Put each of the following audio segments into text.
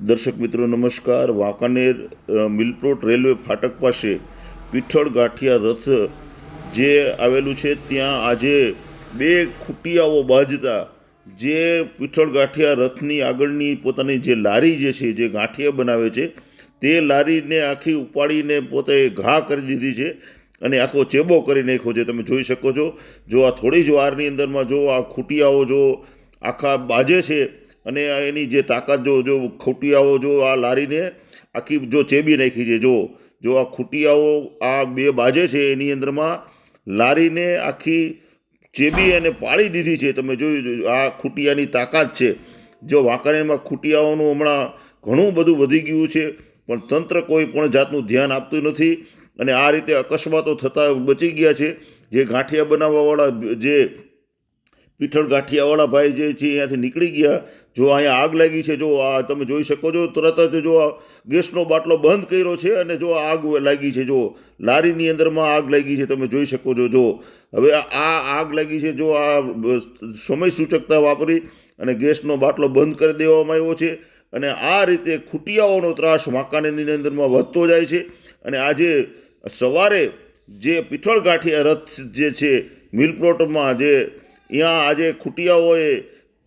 દર્શક મિત્રો, નમસ્કાર. વાંકાનેર મિલપ્રોટ રેલવે ફાટક પાસે પીઠળ ગાંઠિયા રથ જે આવેલું છે, ત્યાં આજે બે ખૂટિયાઓ બાજતા જે પીઠળ ગાંઠિયા રથની આગળની પોતાની જે લારી જે છે, જે ગાંઠિયા બનાવે છે, તે લારીને આખી ઉપાડીને પોતે ઘા કરી દીધી છે અને આખો ચેબો કરી નાખ્યો છે. તમે જોઈ શકો છો, જો આ થોડી જ વારની અંદરમાં જો આ ખૂટિયાઓ જો આખા બાજે છે અને એની જે તાકાત જો જો ખૂટિયાઓ જો આ લારીને આખી જો ચેબી નાખી છે, જો જો આ ખૂટિયાઓ આ બે બાજે છે એની અંદરમાં લારીને આખી ચેબી અને પાળી દીધી છે. તમે જોયું આ ખૂટિયાની તાકાત છે. જો વાંકાણીમાં ખૂટિયાઓનું હમણાં ઘણું બધું વધી ગયું છે, પણ તંત્ર કોઈ પણ જાતનું ધ્યાન આપતું નથી અને આ રીતે અકસ્માતો થતાં બચી ગયા છે. જે ગાંઠિયા બનાવવાવાળા જે પીઠળ ગાંઠિયાવાળા ભાઈ જે છે અહીંયાથી નીકળી ગયા જો અહીંયા આગ લાગી છે, જો આ તમે જોઈ શકો છો, તરત જ જો ગેસનો બાટલો બંધ કર્યો છે અને જો આગ લાગી છે, જો લારીની અંદરમાં આગ લાગી છે, તમે જોઈ શકો છો, જો હવે આ આગ લાગી છે, જો આ સમય સૂચકતા વાપરી અને ગેસનો બાટલો બંધ કરી દેવામાં આવ્યો છે અને આ રીતે ખૂટિયાઓનો ત્રાસ વાંકાનેરની અંદરમાં વધતો જાય છે અને આજે સવારે જે પીઠળ ગાંઠિયા રથ જે છે મિલપ્લોટમાં જે અહીંયા આજે ખૂટિયાઓએ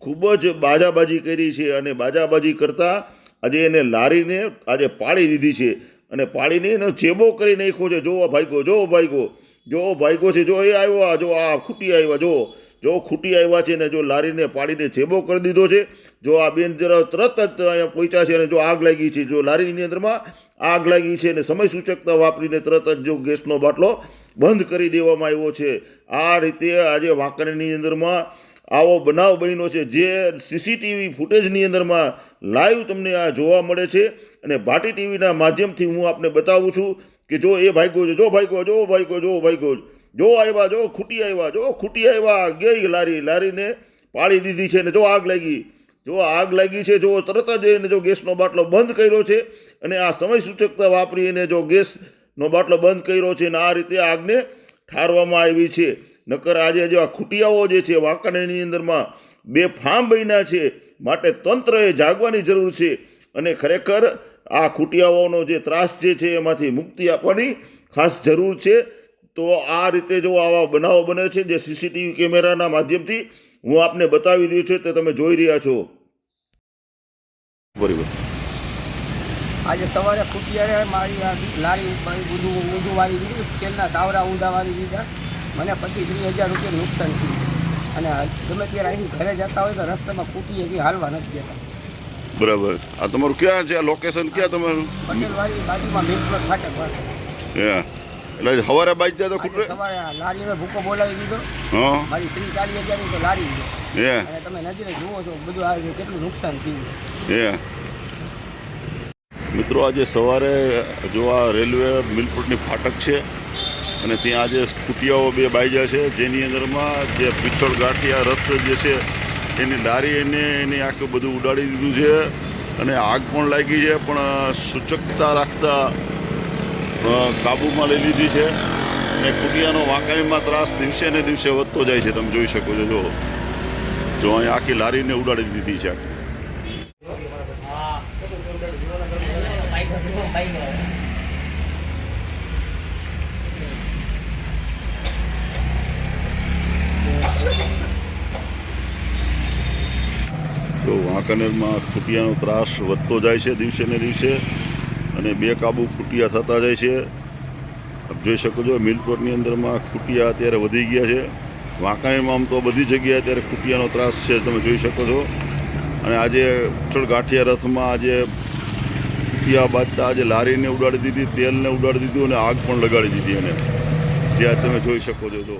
ખૂબ જ બાજાબાજી કરી છે અને બાજાબાજી કરતાં આજે એને લારીને આજે પાળી દીધી છે અને પાળીને એનો ચેબો કરી નાખ્યો છે. જોવો ભાઈગો જોવો ભાઈગો, જો ભાઈગો છે, જો એ આવ્યા જો આ ખૂટી આવ્યા, જો જો ખૂટી આવ્યા છે ને જો લારીને પાડીને ચેબો કરી દીધો છે. જો આ બેન જરા તરત જ અહીંયા પહોંચ્યા છે અને જો આગ લાગી છે, જો લારીની અંદરમાં આગ લાગી છે અને સમય સૂચકતા વાપરીને તરત જ જો ગેસનો બાટલો બંધ કરી દેવામાં આવ્યો છે. આ રીતે આજે વાંકણીની અંદરમાં આવો બનાવ બન્યો છે. જે સીસીટીવી ફૂટેજની અંદરમાં લાઈવ તમને આ જોવા મળે છે અને ભાટી ટીવીના માધ્યમથી હું આપને બતાવું છું કે જો એ ભાઈગો છે, જો ભાઈગો જો ભાઈગો જો ભાઈગો જો. આવ્યા, જો ખૂટી આવ્યા, જો ખૂટી આવ્યા ગઈ લારી, લારીને પાળી દીધી છે ને જો આગ લાગી. જો આગ લાગી છે, જો તરત જ એને જો ગેસનો બાટલો બંધ કર્યો છે અને આ સમય સૂચકતા વાપરીને જો ગેસનો બાટલો બંધ કર્યો છે અને આ રીતે આગને ઠારવામાં આવી છે. નકર આજે જો આ ખૂટિયાઓ જે છે વાંકાનેરની અંદરમાં બે ફામ બન્યા છે, માટે તંત્રએ જાગવાની જરૂર છે અને ખરેખર આ ખૂટિયાઓનો જે ત્રાસ જે છે એમાંથી મુક્તિ આપવાની ખાસ જરૂર છે. તો આ રીતે જો આવા બનાવો બને છે, જે સીસીટીવી કેમેરાના માધ્યમથી હું આપને બતાવી રહ્યો છું, તે તમે જોઈ રહ્યા છો. બરાબર આજે સવારે ખૂટિયારે મારી લારી, મારી ઊંધું વાળી દીધું તેલના દાવરા ઊંધા વાળી દીધા મને પચીસ ત્રીસ હજાર રૂપિયા નુકસાન થયું. અને ગમે ત્યારે અહીંથી ઘરે જતા હોય તો રસ્તામાં ખૂટી હજી હાલવા નથી જતા બરાબર. આ તમારું ક્યાં છે? આ લોકેશન ક્યાં તમારું? પટેલવાડી બાજુમાં મિલપ્લોટ ફાટક પાસે. એટલે સવારે બાઈક જાય તો ખૂટે? સવારે આ લારીને ભૂકો બોલાવી દીધો. હા. મારી ત્રીસ ચાલીસ હજારની તો લારી હે. અને તમે નજરે જુઓ છો બધું આ કેટલું નુકસાન થયું. હે. મિત્રો આજે સવારે જો આ રેલવે મિલપુરની ફાટક છે અને ત્યાં જે સ્કૂટિયાઓ બે બાઈજા છે. જેની અંદરમાં જે પિત્તળ ગાંઠિયા રથ જે છે, એની લારી એને એની આખું બધું ઉડાડી દીધું છે. અને આગ પણ લાગી છે, પણ સૂચકતા રાખતા કાબૂમાં લઈ લીધી છે. અને કુટિયાનો વાંકાણીમાં ત્રાસ દિવસે ને દિવસે વધતો જાય છે. તમે જોઈ શકો છો, જો. જો અહીં આખી લારીને ઉડાડી દીધી છે આખી તો વાંકાનેરમાં ખૂટિયાનો ત્રાસ વધતો જાય છે દિવસે ને દિવસે અને બેકાબુ ખૂટિયા થતા જાય છે. આપ જોઈ શકો છો મિલપ્લોટની અંદરમાં ખૂટિયા અત્યારે વધી ગયા છે. વાંકાણીમાં આમ તો બધી જગ્યાએ અત્યારે ખૂટિયાનો ત્રાસ છે તમે જોઈ શકો છો. અને આજે ઉઠળ ગાંઠિયા રથમાં આજે ખૂટિયા બાંધતા આજે લારીને ઉડાડી દીધી, તેલને ઉડાડી દીધું અને આગ પણ લગાડી દીધી અને જે તમે જોઈ શકો છો જો